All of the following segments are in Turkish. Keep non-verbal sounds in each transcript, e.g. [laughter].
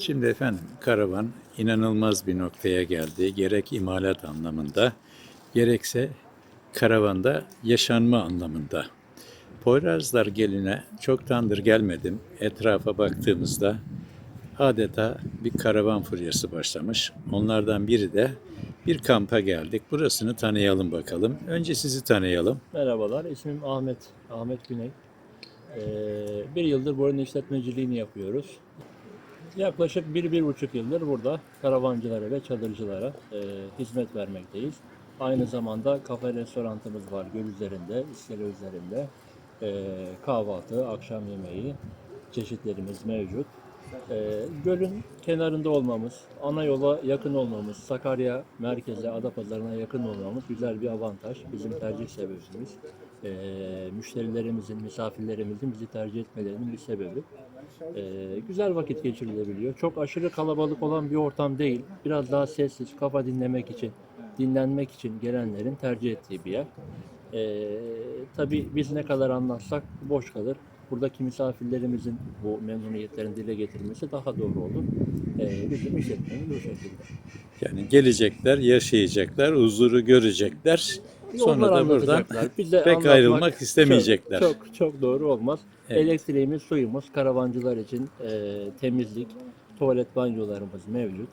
Şimdi efendim karavan inanılmaz bir noktaya geldi. Gerek imalat anlamında gerekse karavanda yaşanma anlamında. Poyrazlar geline çoktandır gelmedim. Etrafa baktığımızda adeta bir karavan furyası başlamış. Onlardan biri de bir kampa geldik. Burasını tanıyalım bakalım. Önce sizi tanıyalım. Merhabalar, ismim Ahmet, Ahmet Güney. Ee, bir yıldır buranın işletmeciliğini yapıyoruz. Yaklaşık bir, bir buçuk yıldır burada karavancılara ve çadırcılara e, hizmet vermekteyiz. Aynı zamanda kafe restorantımız var göl üzerinde, iskele üzerinde. Ee, kahvaltı, akşam yemeği çeşitlerimiz mevcut. Ee, gölün kenarında olmamız, ana yola yakın olmamız, Sakarya merkeze, Adapazarı'na yakın olmamız güzel bir avantaj. Bizim tercih sebebimiz. Ee, müşterilerimizin, misafirlerimizin bizi tercih etmelerinin bir sebebi. Ee, güzel vakit geçirilebiliyor. Çok aşırı kalabalık olan bir ortam değil. Biraz daha sessiz, kafa dinlemek için, dinlenmek için gelenlerin tercih ettiği bir yer. Ee, tabii biz ne kadar anlatsak boş kalır. Buradaki misafirlerimizin bu memnuniyetlerini dile getirmesi daha doğru olur. Ee, bizim işletmemiz bu şekilde. Yani gelecekler, yaşayacaklar, huzuru görecekler. Sonra Onlar da buradan pek ayrılmak istemeyecekler. Çok, çok, çok doğru olmaz. Evet. Elektriğimiz, suyumuz, karavancılar için e, temizlik, tuvalet banyolarımız mevcut.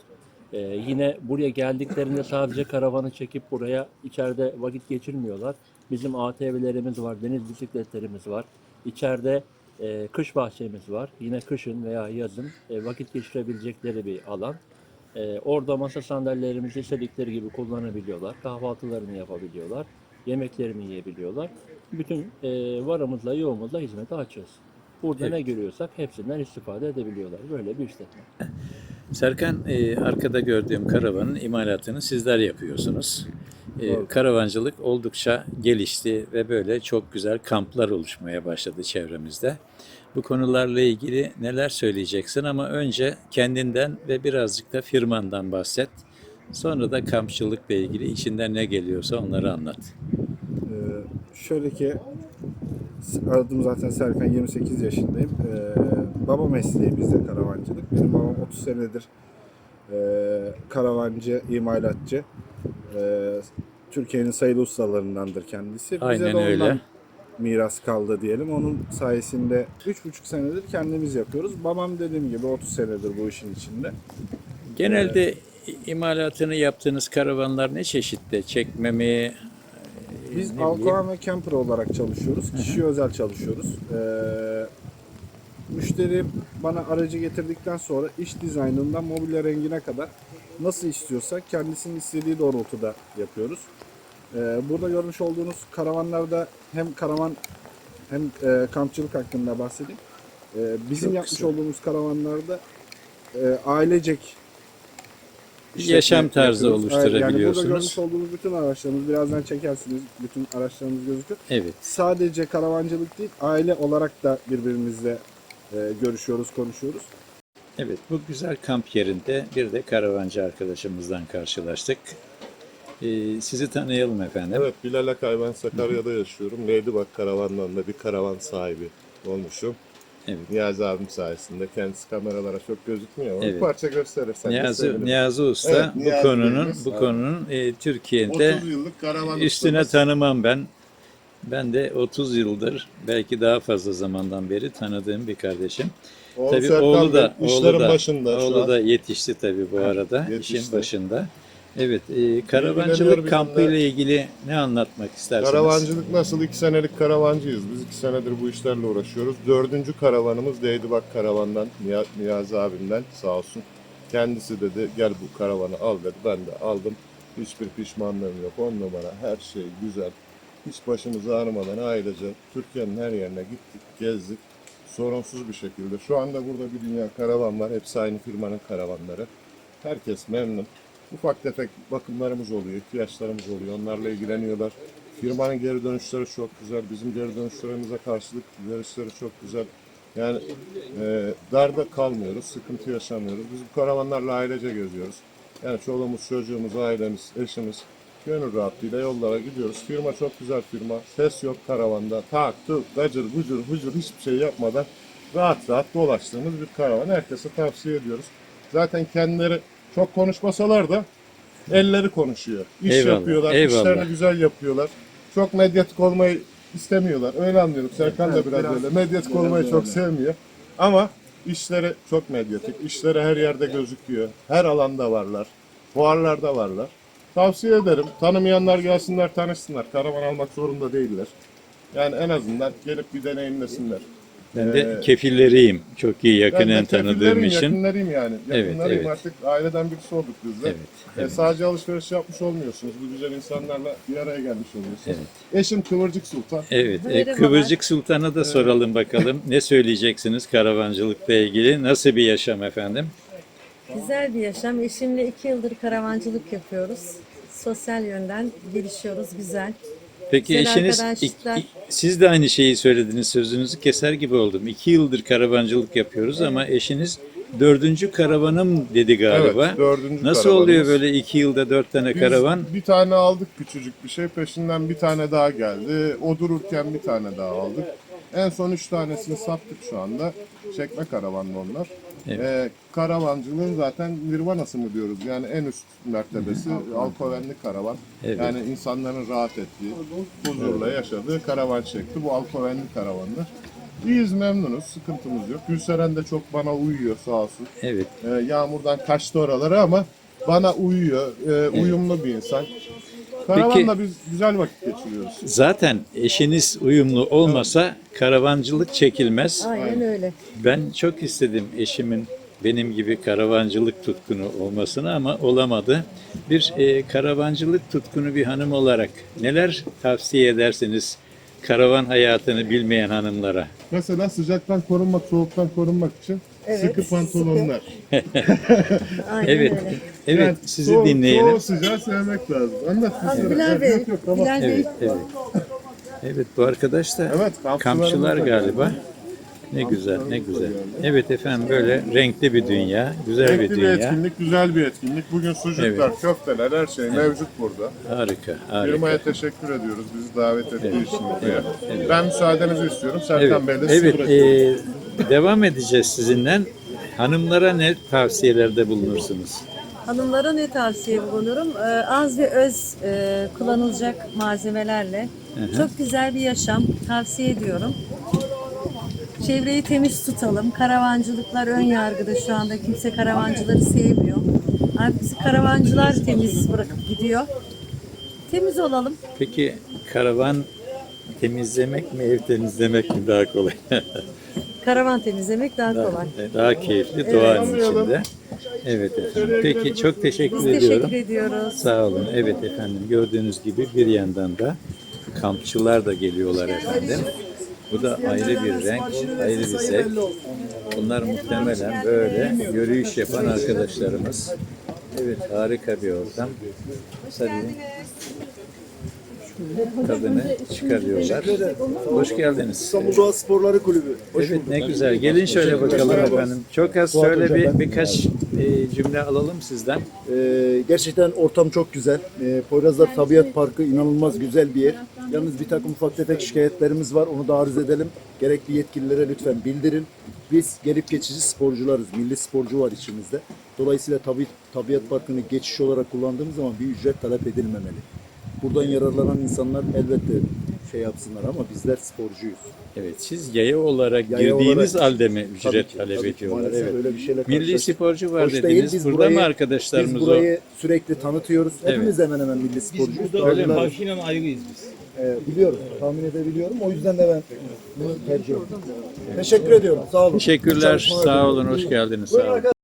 E, yine buraya geldiklerinde sadece karavanı çekip buraya içeride vakit geçirmiyorlar. Bizim ATV'lerimiz var, deniz bisikletlerimiz var. İçeride e, kış bahçemiz var. Yine kışın veya yazın e, vakit geçirebilecekleri bir alan. E, orada masa sandalyelerimizi istedikleri gibi kullanabiliyorlar. Kahvaltılarını yapabiliyorlar. Yemeklerini yiyebiliyorlar. Bütün e, varımızla yoğumuzla hizmete açığız. Burada Evet. ne görüyorsak hepsinden istifade edebiliyorlar. Böyle bir işletme. Serkan, e, arkada gördüğüm karavanın imalatını sizler yapıyorsunuz. E, karavancılık oldukça gelişti ve böyle çok güzel kamplar oluşmaya başladı çevremizde. Bu konularla ilgili neler söyleyeceksin ama önce kendinden ve birazcık da firmandan bahset. Sonra da kampçılıkla ilgili içinden ne geliyorsa onları anlat. Ee, şöyle ki adım zaten Serkan 28 yaşındayım. Ee, baba mesleği bizde karavancılık. Benim babam 30 senedir e, karavancı, imalatçı. Ee, Türkiye'nin sayılı ustalarındandır kendisi. Bize Aynen de ondan öyle. miras kaldı diyelim. Onun sayesinde 3,5 senedir kendimiz yapıyoruz. Babam dediğim gibi 30 senedir bu işin içinde. Genelde imalatını yaptığınız karavanlar ne çeşitte? Çekme mi? Biz. Alkoğan ve Camper olarak çalışıyoruz. Kişiye özel çalışıyoruz. Ee, müşteri bana aracı getirdikten sonra iç dizaynından mobilya rengine kadar nasıl istiyorsa kendisinin istediği doğrultuda yapıyoruz. Ee, burada görmüş olduğunuz karavanlarda hem karavan hem e, kampçılık hakkında bahsedeyim. Ee, bizim Çok yapmış güzel. olduğumuz karavanlarda e, ailecek Yaşam tarzı yapıyoruz. Yani burada oluşturabiliyorsunuz. görmüş olduğunuz bütün araçlarımız birazdan çekersiniz. Bütün araçlarımız gözüküyor Evet. sadece karavancılık değil, aile olarak da birbirimizle görüşüyoruz, konuşuyoruz. Evet, bu güzel kamp yerinde bir de karavancı arkadaşımızdan karşılaştık. Ee, sizi tanıyalım efendim. Evet Bilal Akay ben Sakarya'da yaşıyorum. Ladybug karavandan da bir karavan sahibi olmuşum. Evet. Niyazi abim sayesinde. Kendisi kameralara çok gözükmüyor ama Evet. bir parça gösterirsen Niyazi, sevinirim. Niyazi Usta Evet, bu Niyazi konunun Bey'imiz, bu evet. konunun e, Türkiye'de 30 yıllık karavan üstüne tanımam ben. Ben de 30 yıldır belki daha fazla zamandan beri tanıdığım bir kardeşim. Oğlu Tabii Serkan oğlu da oğlu da başında oğlu da yetişti tabii bu arada yetişti. işin başında. Evet, e, karavancılık kampı ile ilgili ne anlatmak istersiniz? Karavancılık nasıl? iki senelik karavancıyız. Biz iki senedir bu işlerle uğraşıyoruz. Dördüncü karavanımız Ladybug karavandan, Niya- Niyazi abimden sağ olsun. Kendisi dedi gel bu karavanı al dedi. Ben de aldım. Hiçbir pişmanlığım yok. On numara her şey güzel. Hiç başımız ağrımadan ailece Türkiye'nin her yerine gittik, gezdik. Sorunsuz bir şekilde. Şu anda burada bir dünya karavan var. Hepsi aynı firmanın karavanları. Herkes memnun. Ufak tefek bakımlarımız oluyor, ihtiyaçlarımız oluyor. Onlarla ilgileniyorlar. Firmanın geri dönüşleri çok güzel. Bizim geri dönüşlerimize karşılık dönüşleri çok güzel. Yani e, darda kalmıyoruz, sıkıntı yaşamıyoruz. Biz bu karavanlarla ailece geziyoruz. Yani çoluğumuz, çocuğumuz, ailemiz, eşimiz gönül rahatlığıyla yollara gidiyoruz. Firma çok güzel firma. Ses yok karavanda. Tak, tuk, gacır, gucur, hucur hiçbir şey yapmadan rahat rahat dolaştığımız bir karavan. Herkese tavsiye ediyoruz. Zaten kendileri çok konuşmasalar da elleri konuşuyor. İş Eyvallah, yapıyorlar, eyvallah. işlerini güzel yapıyorlar. Çok medyatik olmayı istemiyorlar. Öyle anlıyorum. Serkan da biraz, öyle. Medyatik olmayı çok sevmiyor. Ama işleri çok medyatik. İşleri her yerde gözüküyor. Her alanda varlar. Fuarlarda varlar. Tavsiye ederim. Tanımayanlar gelsinler, tanışsınlar. Karavan almak zorunda değiller. Yani en azından gelip bir deneyimlesinler. Ben de Ee, kefilleriyim. Çok iyi yakinen tanıdığım için. Yakınlarıyım yani. Evet, Yakınlarıyım evet. artık aileden birisi olduk biz de. Evet, E, evet. sadece alışveriş yapmış olmuyorsunuz. Bu güzel insanlarla bir araya gelmiş oluyorsunuz. Evet. Eşim Kıvırcık Sultan. Evet, e. Kıvırcık Sultan'a da soralım bakalım. Ne söyleyeceksiniz karavancılıkla ilgili? Nasıl bir yaşam efendim? Güzel bir yaşam. Eşimle iki yıldır karavancılık yapıyoruz. Sosyal yönden gelişiyoruz. Güzel. Peki Güzel eşiniz, arkadaşlar. ik- ik- siz de aynı şeyi söylediniz, sözünüzü keser gibi oldum. İki yıldır karavancılık yapıyoruz ama eşiniz dördüncü karavanım dedi galiba. Evet, dördüncü Nasıl karavanımız. oluyor böyle iki yılda dört tane Biz karavan? bir tane aldık küçücük bir şey. Peşinden bir tane daha geldi. O dururken bir tane daha aldık. En son üç tanesini sattık şu anda. Çekme karavanlı onlar. Evet. Ee, karavancılığın zaten nirvanası mı diyoruz? Yani en üst mertebesi alkovenli karavan. Evet. Yani insanların rahat ettiği, huzurla yaşadığı karavan şekli. Bu alkovenli karavanlar. İyiyiz, memnunuz, sıkıntımız yok. Gülseren de çok bana uyuyor sağ olsun. Evet. Ee, yağmurdan kaçtı oralara ama bana uyuyor. Ee, uyumlu bir insan. Karavanla biz güzel vakit geçiriyoruz. Zaten eşiniz uyumlu olmasa karavancılık çekilmez. Aynen öyle. Ben çok istedim eşimin benim gibi karavancılık tutkunu olmasını ama olamadı. Bir e, karavancılık tutkunu bir hanım olarak neler tavsiye edersiniz karavan hayatını bilmeyen hanımlara? Mesela sıcaktan korunmak, soğuktan korunmak için Evet, sıkı pantolonlar. Aynen Evet, öyle. evet Yani sizi soğuk- dinleyelim. Soğuk sıcağı sevmek lazım. Anlat Abi Gülseren. Bilal Evet, Bey, yok, yok, tamam. Bilal Bey. Evet, evet. Evet bu arkadaş da Evet, kampçılar galiba. Ne güzel, ne güzel. Evet efendim böyle renkli bir dünya, güzel bir Renkli bir dünya. etkinlik, güzel bir etkinlik. Bugün sucuklar, Evet. köfteler, her şey mevcut burada. Harika, harika. Firmaya teşekkür ediyoruz bizi davet ettiği için buraya. Ben müsaadenizi istiyorum. Serkan Evet, Bey de sizi evet bırakıyorum. e, devam edeceğiz sizinle. Hanımlara ne tavsiyelerde bulunursunuz? Hanımlara ne tavsiye bulunurum? Ee, az ve öz e, kullanılacak malzemelerle çok güzel bir yaşam tavsiye ediyorum. Çevreyi temiz tutalım. Karavancılıklar ön yargıda şu anda. Kimse karavancıları sevmiyor. Artık karavancılar temiz bırakıp gidiyor. Temiz olalım. Peki karavan temizlemek mi, ev temizlemek mi daha kolay? [laughs] Karavan temizlemek daha kolay. daha keyifli doğanın içinde. Evet efendim. Peki çok teşekkür Biz ediyorum. teşekkür ediyoruz. Sağ olun. Evet efendim. Gördüğünüz gibi bir yandan da kampçılar da geliyorlar efendim. Bu da ayrı bir renk, ayrı bir zevk. Bunlar muhtemelen böyle yürüyüş yapan arkadaşlarımız. Evet harika bir ortam. Tabii tadını çıkarıyorlar. Hoş geldiniz. İstanbul Doğa Sporları Kulübü. Hoş Evet ne güzel. Gelin şöyle bakalım efendim. Çok az şöyle bir birkaç e, cümle alalım sizden. Ee, gerçekten ortam çok güzel. Ee, Poyrazlar Tabiat Parkı inanılmaz güzel bir yer. Yalnız bir takım ufak tefek şikayetlerimiz var. Onu da arz edelim. Gerekli yetkililere lütfen bildirin. Biz gelip geçici sporcularız. Milli sporcu var içimizde. Dolayısıyla tabi, Tabiat Parkı'nı geçiş olarak kullandığımız zaman bir ücret talep edilmemeli. Buradan yararlanan insanlar elbette şey yapsınlar ama bizler sporcuyuz. Evet siz yaya olarak Yaya girdiğiniz olarak- halde mi Tabii ücret ki, talep tabii ki. ediyorlar? Maalesef Evet. öyle bir şeyle Milli karşılaştık. sporcu var Hoş değil, dediniz. biz Burada burayı- mı arkadaşlarımız Biz burayı sürekli tanıtıyoruz. Hepimiz hemen hemen milli sporcuyuz. Biz burada öyle marşıyla ayrıyız biz. Ee, biliyorum, tahmin edebiliyorum. O yüzden de ben bunu tercih ettim. Teşekkür ediyorum. Sağ olun. o? Teşekkürler. Sağ olun. Hoş geldiniz. Sağ olun.